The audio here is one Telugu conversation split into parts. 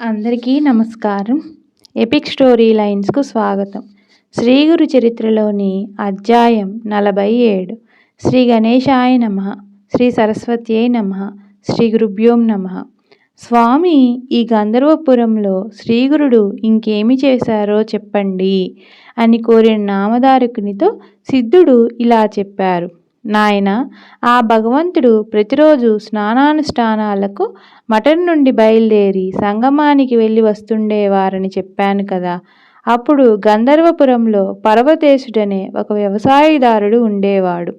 అందరికీ నమస్కారం. ఎపిక్ స్టోరీ లైన్స్కు స్వాగతం. శ్రీ గురు చరిత్రలోని అధ్యాయం నలభై ఏడు. శ్రీ గణేశాయ నమ. శ్రీ సరస్వత్యై నమ. శ్రీ గురుభ్యోం నమ. స్వామి ఈ గంధర్వపురంలో శ్రీగురుడు ఇంకేమి చేశారో చెప్పండి అని కోరిన నామధారకునితో సిద్ధుడు ఇలా చెప్పారు. నాయన ఆ భగవంతుడు ప్రతిరోజు స్నానానుష్ఠానాలకు మఠం నుండి బయలుదేరి సంగమానికి వెళ్ళి వస్తుండేవారని చెప్పాను కదా. అప్పుడు గంధర్వపురంలో పర్వతేశుడనే ఒక వ్యవసాయదారుడు ఉండేవాడు.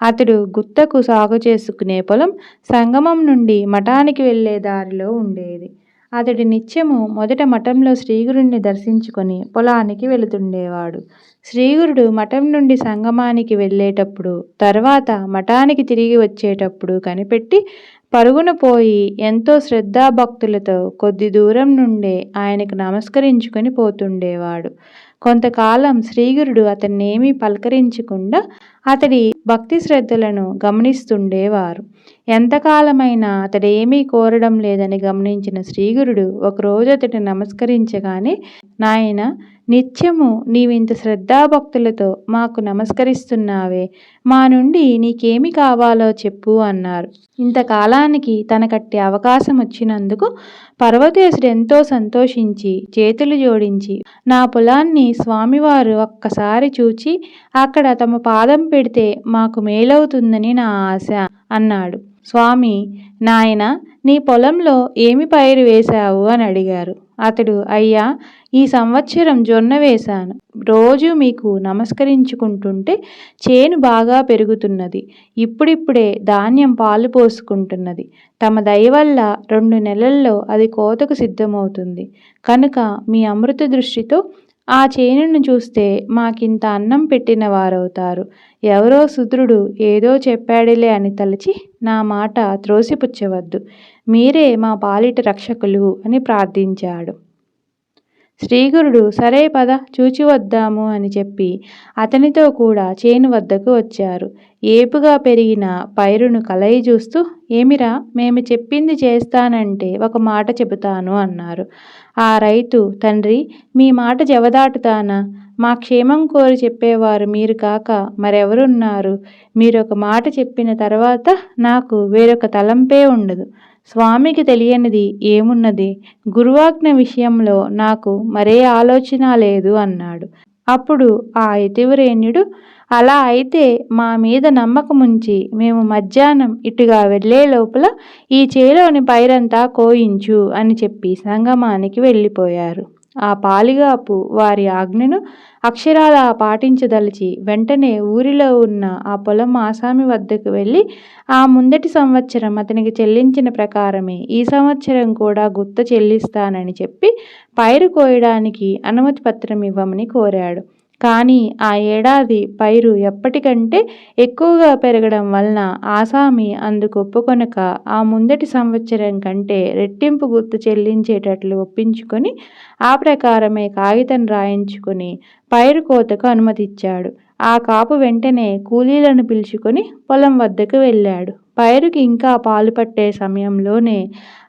అతడు గుత్తకు సాగు చేసుకునే పొలం సంగమం నుండి మఠానికి వెళ్ళే దారిలో ఉండేది. అతడి నిత్యము మొదట మఠంలో శ్రీగురుణ్ణి దర్శించుకొని పొలానికి వెళుతుండేవాడు. శ్రీగురుడు మఠం నుండి సంగమానికి వెళ్ళేటప్పుడు తర్వాత మఠానికి తిరిగి వచ్చేటప్పుడు కనిపెట్టి పరుగున పోయి ఎంతో శ్రద్ధాభక్తులతో కొద్ది దూరం నుండే ఆయనకు నమస్కరించుకొని పోతుండేవాడు. కొంతకాలం శ్రీగురుడు అతన్నేమీ పలకరించకుండా అతడి భక్తి శ్రద్ధలను గమనిస్తుండేవారు. ఎంతకాలమైనా అతడేమీ కోరడం లేదని గమనించిన శ్రీగురుడు ఒకరోజు అతడిని నమస్కరించగానే నాయన నిత్యము నీవింత శ్రద్ధాభక్తులతో మాకు నమస్కరిస్తున్నావే. మా నుండి నీకేమి కావాలో చెప్పు అన్నారు. ఇంతకాలానికి తనకట్టి అవకాశం వచ్చినందుకు పర్వతేశుడు ఎంతో సంతోషించి చేతులు జోడించి నా పొలాన్ని స్వామివారు ఒక్కసారి చూచి అక్కడ తమ పాదం పెడితే మాకు మేలవుతుందని నా ఆశ అన్నాడు. స్వామి నాయన నీ పొలంలో ఏమి పైరు వేశావు? అని అడిగారు. అతడు అయ్యా ఈ సంవత్సరం జొన్న వేశాను. రోజు మీకు నమస్కరించుకుంటుంటే చేను బాగా పెరుగుతున్నది. ఇప్పుడిప్పుడే ధాన్యం పాలు పోసుకుంటున్నది. తమ దయ వల్ల రెండు నెలల్లో అది కోతకు సిద్ధమవుతుంది. కనుక మీ అమృత దృష్టితో ఆ చేనును చూస్తే మాకింత అన్నం పెట్టిన వారవుతారు. ఎవరో శుద్రుడు ఏదో చెప్పాడులే అని తలచి నా మాట త్రోసిపుచ్చవద్దు. మీరే మా పాలిట రక్షకులు అని ప్రార్థించాడు. శ్రీగురుడు సరే పద చూచి వద్దాము అని చెప్పి అతనితో కూడా చేను వద్దకు వచ్చారు. ఏపుగా పెరిగిన పైరును కలయి చూస్తూ ఏమిరా మేము చెప్పింది చేస్తానంటే ఒక మాట చెబుతాను అన్నారు. ఆ రైతు తండ్రి మీ మాట జవదాటుతానా? మా క్షేమం కోరి చెప్పేవారు మీరు కాక మరెవరున్నారు? మీరొక మాట చెప్పిన తర్వాత నాకు వేరొక తలంపే ఉండదు. స్వామికి తెలియనిది ఏమున్నది? గురువాజ్ఞ విషయంలో నాకు మరే ఆలోచన లేదు అన్నాడు. అప్పుడు ఆ యతివరేణ్యుడు అలా అయితే మా మీద నమ్మకముంచి మేము మధ్యాహ్నం ఇటుగా వెళ్ళే లోపల ఈ చేలోని పైరంతా కోయించు అని చెప్పి సంగమానికి వెళ్ళిపోయారు. ఆ పాలిగాపు వారి ఆజ్ఞను అక్షరాలా పాటించదలిచి వెంటనే ఊరిలో ఉన్న ఆ పొలం ఆసామి వద్దకు వెళ్ళి ఆ ముందటి సంవత్సరం అతనికి చెల్లించిన ప్రకారమే ఈ సంవత్సరం కూడా గుత్త చెల్లిస్తానని చెప్పి పైరు కోయడానికి అనుమతి పత్రం ఇవ్వమని కోరాడు. కానీ ఆ ఏడాది పైరు ఎప్పటికంటే ఎక్కువగా పెరగడం వలన ఆసామి అందుకు ఒప్పుకొనక ఆ ముందటి సంవత్సరం కంటే రెట్టింపు గుర్తు చెల్లించేటట్లు ఒప్పించుకొని ఆ ప్రకారమే కాగితం రాయించుకొని పైరు కోతకు అనుమతిచ్చాడు. ఆ కాపు వెంటనే కూలీలను పిలుచుకొని పొలం వద్దకు వెళ్ళాడు. పైరుకి ఇంకా పాలు పట్టే సమయంలోనే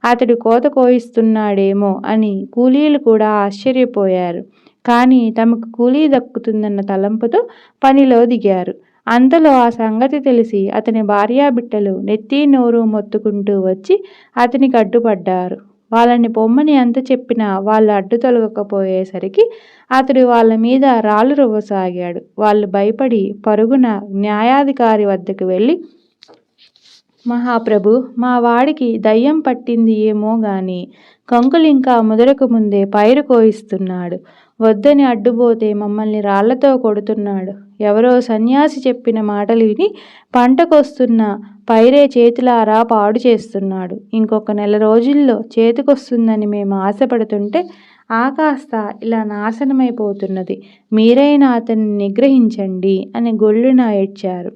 అతడు కోత కోయిస్తున్నాడేమో అని కూలీలు కూడా ఆశ్చర్యపోయారు. కానీ తమకు కూలీ దక్కుతుందన్న తలంపుతో పనిలో దిగారు. అంతలో ఆ సంగతి తెలిసి అతని భార్యాబిట్టలు నెత్తి నోరు మొత్తుకుంటూ వచ్చి అతనికి అడ్డుపడ్డారు. వాళ్ళని పొమ్మని ఎంత చెప్పినా వాళ్ళు అడ్డు తొలగకపోయేసరికి అతడు వాళ్ళ మీద రాళ్ళు రువ్వసాగాడు. వాళ్ళు భయపడి పరుగున న్యాయాధికారి వద్దకు వెళ్ళి మహాప్రభు మా వాడికి దయ్యం పట్టింది ఏమో గాని కంకులింకా ముదరకు ముందే పైరు కోయిస్తున్నాడు. వద్దని అడ్డుపోతే మమ్మల్ని రాళ్ళతో కొడుతున్నాడు. ఎవరో సన్యాసి చెప్పిన మాటలు విని పంటకొస్తున్న పైరే చేతులారా పాడు చేస్తున్నాడు. ఇంకొక నెల రోజుల్లో చేతికొస్తుందని మేము ఆశపడుతుంటే ఆ కాస్త ఇలా నాశనమైపోతున్నది. మీరైనా అతన్ని నిగ్రహించండి అని గొల్లున ఏడ్చారు.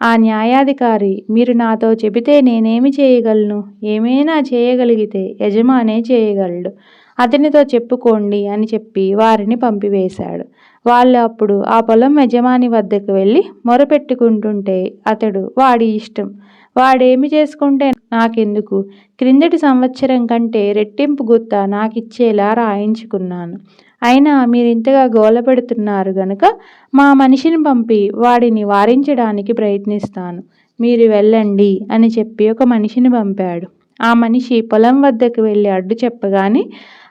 ఆ న్యాయాధికారి మీరు నాతో చెబితే నేనేమి చేయగలను? ఏమైనా చేయగలిగితే యజమానే చేయగలడు. అతనితో చెప్పుకోండి అని చెప్పి వారిని పంపివేశాడు. వాళ్ళు అప్పుడు ఆ పొలం యజమాని వద్దకు వెళ్ళి మొరపెట్టుకుంటుంటే అతడు వాడి ఇష్టం. వాడేమి చేసుకుంటే నాకెందుకు? క్రిందటి సంవత్సరం కంటే రెట్టింపు గుత్త నాకిచ్చేలా రాయించుకున్నాను. అయినా మీరింతగా గోల పెడుతున్నారు గనుక మా మనిషిని పంపి వాడిని వారించడానికి ప్రయత్నిస్తాను. మీరు వెళ్ళండి అని చెప్పి ఒక మనిషిని పంపాడు. ఆ మనిషి పొలం వద్దకు వెళ్ళి అడ్డు చెప్పగానే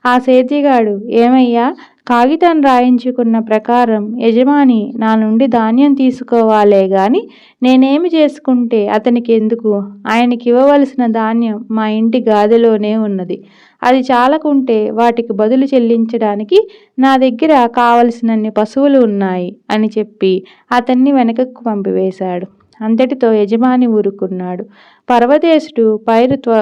ఆ సేతిగాడు ఏమయ్యా? కాగితం రాయించుకున్న ప్రకారం యజమాని నా నుండి ధాన్యం తీసుకోవాలే గాని నేనేమి చేసుకుంటే అతనికి ఎందుకు ఆయనకి ఇవ్వవలసిన ధాన్యం మా ఇంటి గాదిలోనే ఉన్నది. అది చాలకుంటే వాటికి బదులు చెల్లించడానికి నా దగ్గర కావలసినన్ని పశువులు ఉన్నాయి అని చెప్పి అతన్ని వెనకకు పంపివేశాడు. అంతటితో యజమాని ఊరుకున్నాడు. పర్వదేశుడు పైరు త్వ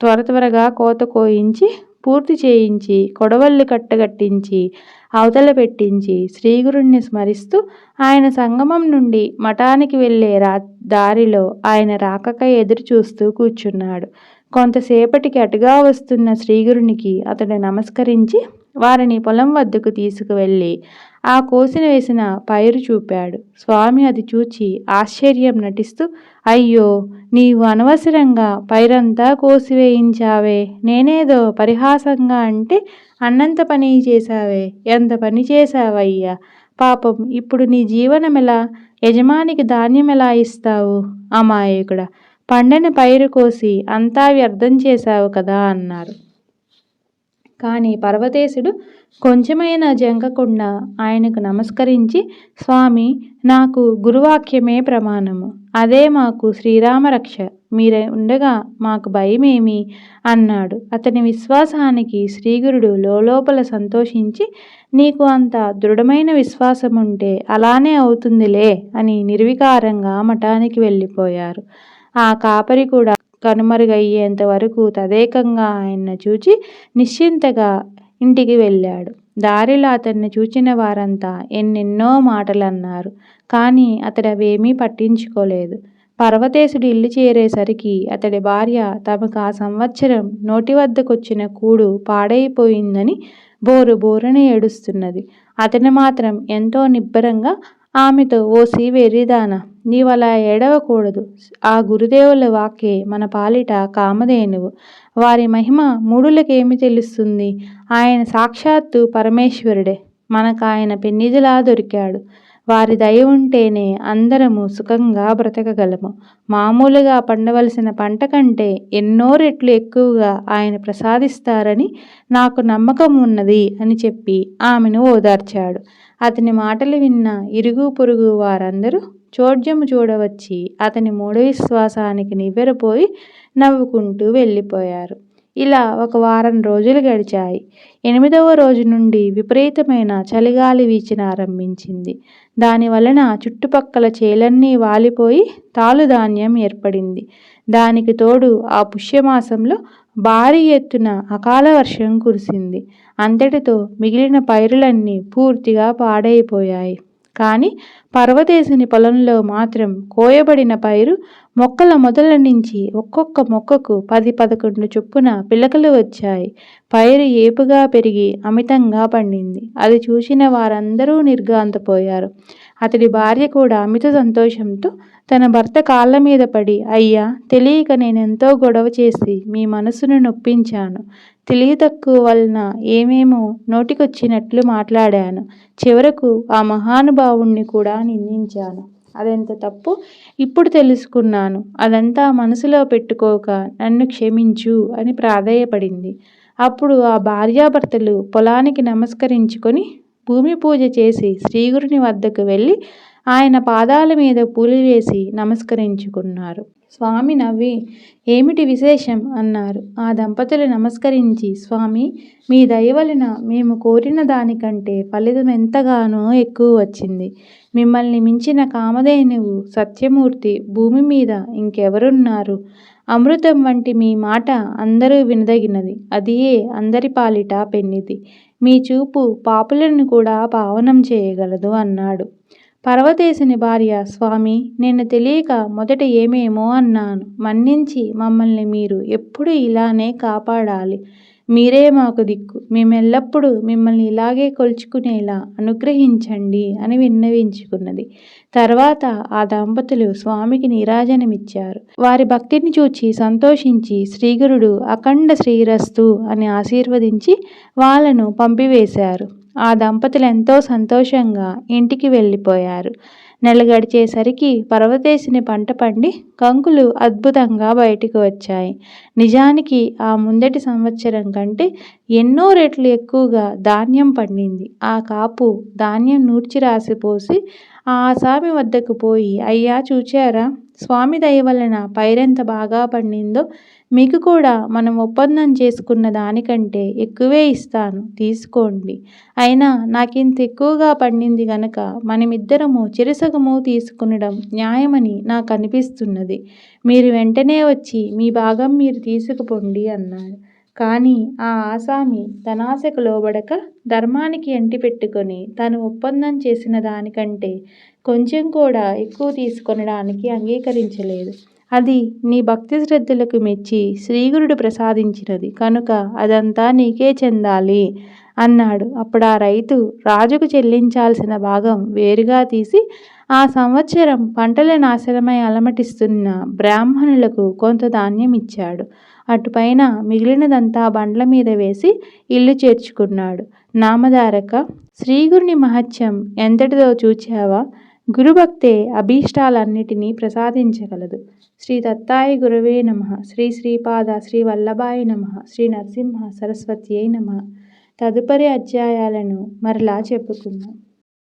త్వర త్వరగా కోత కోయించి పూర్తి చేయించి కొడవళ్ళు కట్టగట్టించి అవతల పెట్టించి శ్రీగురుణ్ణి స్మరిస్తూ ఆయన సంగమం నుండి మఠానికి వెళ్ళే రా దారిలో ఆయన రాకకై ఎదురు చూస్తూ కూర్చున్నాడు. కొంతసేపటికి అటుగా వస్తున్న శ్రీగురునికి అతడు నమస్కరించి వారిని పొలం వద్దకు తీసుకువెళ్ళి ఆ కోసిన వేసిన పైరు చూపాడు. స్వామి అది చూచి ఆశ్చర్యం నటిస్తూ అయ్యో నీవు అనవసరంగా పైరంతా కోసివేయించావే నేనేదో పరిహాసంగా అంటే అన్నంత పని చేశావే ఎంత పని చేశావయ్యా? పాపం ఇప్పుడు నీ జీవనం ఎలా యజమానికి ధాన్యం ఎలా ఇస్తావు? అమాయకుడా పండని పైరు కోసి అంతా వ్యర్థం చేశావు కదా అన్నారు. కానీ పర్వతేశుడు కొంచెమైనా జంకకుండా ఆయనకు నమస్కరించి స్వామి నాకు గురువాక్యమే ప్రమాణము. అదే మాకు శ్రీరామరక్ష. మీరే ఉండగా మాకు భయమేమి అన్నాడు. అతని విశ్వాసానికి శ్రీగురుడు లోపల సంతోషించి నీకు అంత దృఢమైన విశ్వాసం ఉంటే అలానే అవుతుందిలే అని నిర్వికారంగా మఠానికి వెళ్ళిపోయారు. ఆ కాపరి కూడా కనుమరుగయ్యేంత వరకు తదేకంగా ఆయన చూచి నిశ్చింతగా ఇంటికి వెళ్ళాడు. దారిలో అతన్ని చూచిన వారంతా ఎన్నెన్నో మాటలన్నారు. కానీ అతడు అవేమీ పట్టించుకోలేదు. పర్వతేశుడు ఇల్లు చేరేసరికి అతడి భార్య తమకు ఆ సంవత్సరం నోటి వద్దకొచ్చిన కూడు పాడైపోయిందని బోరు బోరుని ఏడుస్తున్నది. అతను మాత్రం ఎంతో నిబ్బరంగా ఆమెతో ఓసి వెర్రిదానా నీవలా ఏడవకూడదు. ఆ గురుదేవుల వాక్యే మన పాలిట కామధేనువు. వారి మహిమ మూడులకేమి తెలుస్తుంది? ఆయన సాక్షాత్తు పరమేశ్వరుడే. మనకు ఆయన పెన్నిదిలా దొరికాడు. వారి దయ ఉంటేనే అందరము సుఖంగా బ్రతకగలము. మామూలుగా పండవలసిన పంట కంటే ఎన్నో రెట్లు ఎక్కువగా ఆయన ప్రసాదిస్తారని నాకు నమ్మకం ఉన్నది అని చెప్పి ఆమెను ఓదార్చాడు. అతని మాటలు విన్న ఇరుగు పొరుగు వారందరూ చోద్యము చూడవచ్చి అతని మూఢ విశ్వాసానికి నివ్వెరపోయి నవ్వుకుంటూ వెళ్ళిపోయారు. ఇలా ఒక వారం రోజులు గడిచాయి. ఎనిమిదవ రోజు నుండి విపరీతమైన చలిగాలి వీచినారంభించింది దాని వలన చుట్టుపక్కల చేలన్నీ వాలిపోయి తాలుధాన్యం ఏర్పడింది. దానికి తోడు ఆ పుష్యమాసంలో భారీ ఎత్తున అకాల వర్షం కురిసింది. అంతటితో మిగిలిన పైరులన్నీ పూర్తిగా పాడైపోయాయి. కానీ పర్వతేశుని పొలంలో మాత్రం కోయబడిన పైరు మొక్కల మొదల నుంచి ఒక్కొక్క మొక్కకు పది పదకొండు చొప్పున పిలకలు వచ్చాయి. పైరు ఏపుగా పెరిగి అమితంగా పండింది. అది చూసిన వారందరూ నిర్గాంతపోయారు అతడి భార్య కూడా అమిత సంతోషంతో తన భర్త కాళ్ళ మీద పడి అయ్యా తెలియక నేనెంతో గొడవ చేసి మీ మనసును నొప్పించాను. తెలివి తక్కువ వలన ఏమేమో నోటికొచ్చినట్లు మాట్లాడాను. చివరకు ఆ మహానుభావుణ్ణి కూడా నిందించాను. అదెంత తప్పు? ఇప్పుడు తెలుసుకున్నాను. అదంతా మనసులో పెట్టుకోక నన్ను క్షమించు అని ప్రాధేయపడింది. అప్పుడు ఆ భార్యాభర్తలు పొలానికి నమస్కరించుకొని భూమి పూజ చేసి శ్రీగురుని వద్దకు వెళ్ళి ఆయన పాదాల మీద పూలు వేసి నమస్కరించుకున్నారు. స్వామి నవ్వి ఏమిటి విశేషం? అన్నారు. ఆ దంపతులు నమస్కరించి స్వామి మీ దయవలన మేము కోరిన దానికంటే ఫలితం ఎంతగానో ఎక్కువ వచ్చింది. మిమ్మల్ని మించిన కామధేనువు సత్యమూర్తి భూమి మీద ఇంకెవరున్నారు? అమృతం వంటి మీ మాట అందరూ వినదగినది. అదియే అందరి పాలిట పెన్నిది. మీ చూపు పాపులను కూడా పావనం చేయగలదు అన్నాడు. పర్వతేశుని భార్య స్వామి నేను తెలియక మొదట ఏమేమో అన్నాను. మన్నించి మమ్మల్ని మీరు ఎప్పుడు ఇలానే కాపాడాలి. మీరే మాకు దిక్కు. మేమెల్లప్పుడూ మిమ్మల్ని ఇలాగే కొలుచుకునేలా అనుగ్రహించండి అని విన్నవించుకున్నది. తర్వాత ఆ దంపతులు స్వామికి నీరాజనమిచ్చారు. వారి భక్తిని చూచి సంతోషించి శ్రీగురుడు అఖండ శ్రీరస్తు అని ఆశీర్వదించి వాళ్ళను పంపివేశారు. ఆ దంపతులు ఎంతో సంతోషంగా ఇంటికి వెళ్ళిపోయారు. నెల గడిచేసరికి పర్వతేశిని పంట పండి కంకులు అద్భుతంగా బయటికి వచ్చాయి. నిజానికి ఆ ముందటి సంవత్సరం కంటే ఎన్నో రెట్లు ఎక్కువగా ధాన్యం పండింది. ఆ కాపు ధాన్యం నూర్చి రాసిపోసి ఆ ఆసామి వద్దకు పోయి అయ్యా చూచారా? స్వామి దయ వలన పైరెంత బాగా పండిందో మీకు కూడా మనం ఒప్పందం చేసుకున్న దానికంటే ఎక్కువే ఇస్తాను. తీసుకోండి. అయినా నాకింత ఎక్కువగా పండింది గనక మనమిద్దరము చిరుసగము తీసుకునడం న్యాయమని నాకు అనిపిస్తున్నది మీరు వెంటనే వచ్చి మీ భాగం మీరు తీసుకుపోండి అన్నాడు కానీ ఆ ఆసామి ధనాశకు లోబడక ధర్మానికి అంటిపెట్టుకొని తను ఒప్పందం చేసిన దానికంటే కొంచెం కూడా ఎక్కువ తీసుకొనడానికి అంగీకరించలేదు. అది నీ భక్తి శ్రద్ధలకు మెచ్చి శ్రీగురుడు ప్రసాదించినది. కనుక అదంతా నీకే చెందాలి అన్నాడు. అప్పుడు ఆ రైతు రాజుకు చెల్లించాల్సిన భాగం వేరుగా తీసి ఆ సంవత్సరం పంటల నాశనమై అలమటిస్తున్న బ్రాహ్మణులకు కొంత ధాన్యం ఇచ్చాడు. అటుపైన మిగిలినదంతా బండ్ల మీద వేసి ఇల్లు చేర్చుకున్నాడు. నామధారక శ్రీగురుని మహత్యం ఎంతటిదో చూచావా? గురుభక్తే అభీష్టాలన్నిటినీ ప్రసాదించగలదు. శ్రీ దత్తాయ గురవే నమ. శ్రీ శ్రీపాద శ్రీ వల్లభాయ నమ. శ్రీ నరసింహ సరస్వతి నమ. తదుపరి అధ్యాయాలను మరలా చెప్పుకుందాం.